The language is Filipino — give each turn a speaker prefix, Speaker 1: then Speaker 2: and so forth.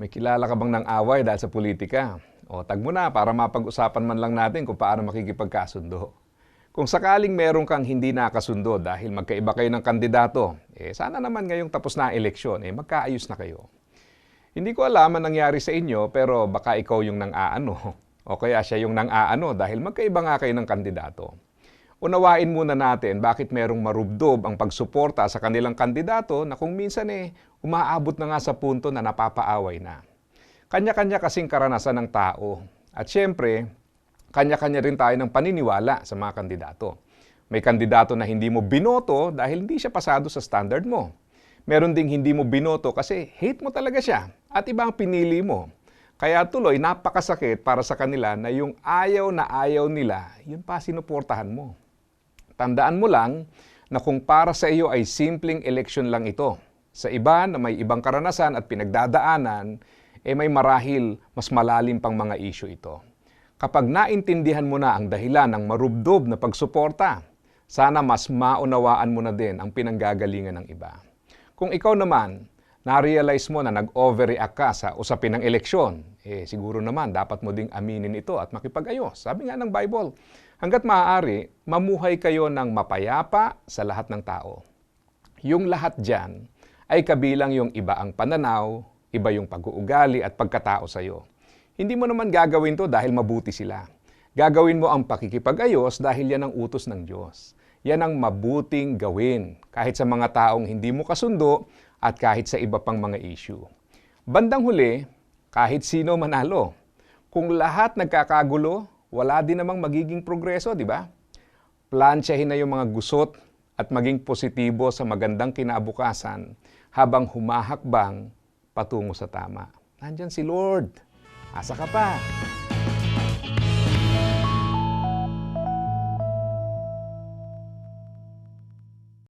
Speaker 1: May kilala ka bang ng away dahil sa politika? O tag mo na para mapag-usapan man lang natin kung paano makikipagkasundo. Kung sakaling meron kang hindi nakasundo dahil magkaiba kayo ng kandidato, eh sana naman ngayong tapos na eleksyon, eh magkaayos na kayo. Hindi ko alam ang nangyari sa inyo pero baka ikaw yung nang-aano o kaya siya yung nang-aano dahil magkaiba nga kayo ng kandidato. Unawain muna natin bakit merong marubdob ang pagsuporta sa kanilang kandidato na kung minsan eh umaabot na nga sa punto na napapaaway na. Kanya-kanya kasing karanasan ng tao. At syempre, kanya-kanya rin tayo ng paniniwala sa mga kandidato. May kandidato na hindi mo binoto dahil hindi siya pasado sa standard mo. Meron ding hindi mo binoto kasi hate mo talaga siya at iba ang pinili mo. Kaya tuloy, napakasakit para sa kanila na yung ayaw na ayaw nila, yun pa sinuportahan mo. Tandaan mo lang na kung para sa iyo ay simpleng eleksyon lang ito, sa iba na may ibang karanasan at pinagdadaanan, eh may marahil mas malalim pang mga isyu ito. Kapag naintindihan mo na ang dahilan ng marubdob na pagsuporta, sana mas maunawaan mo na din ang pinanggagalingan ng iba. Kung ikaw naman, na-realize mo na nag-overreact ka sa usapin ng eleksyon, eh siguro naman dapat mo ding aminin ito at makipag-ayos. Sabi nga ng Bible, hanggat maaari, mamuhay kayo ng mapayapa sa lahat ng tao. Yung lahat dyan ay kabilang yung iba ang pananaw, iba yung pag-uugali at pagkatao sa'yo. Hindi mo naman gagawin to dahil mabuti sila. Gagawin mo ang pakikipag-ayos dahil yan ang utos ng Diyos. Yan ang mabuting gawin kahit sa mga taong hindi mo kasundo at kahit sa iba pang mga issue. Bandang huli, kahit sino manalo. Kung lahat nagkakagulo, wala din namang magiging progreso, di ba? Plansyahin na yung mga gusot at maging positibo sa magandang kinabukasan habang humahakbang patungo sa tama. Nandyan si Lord. Asa ka pa?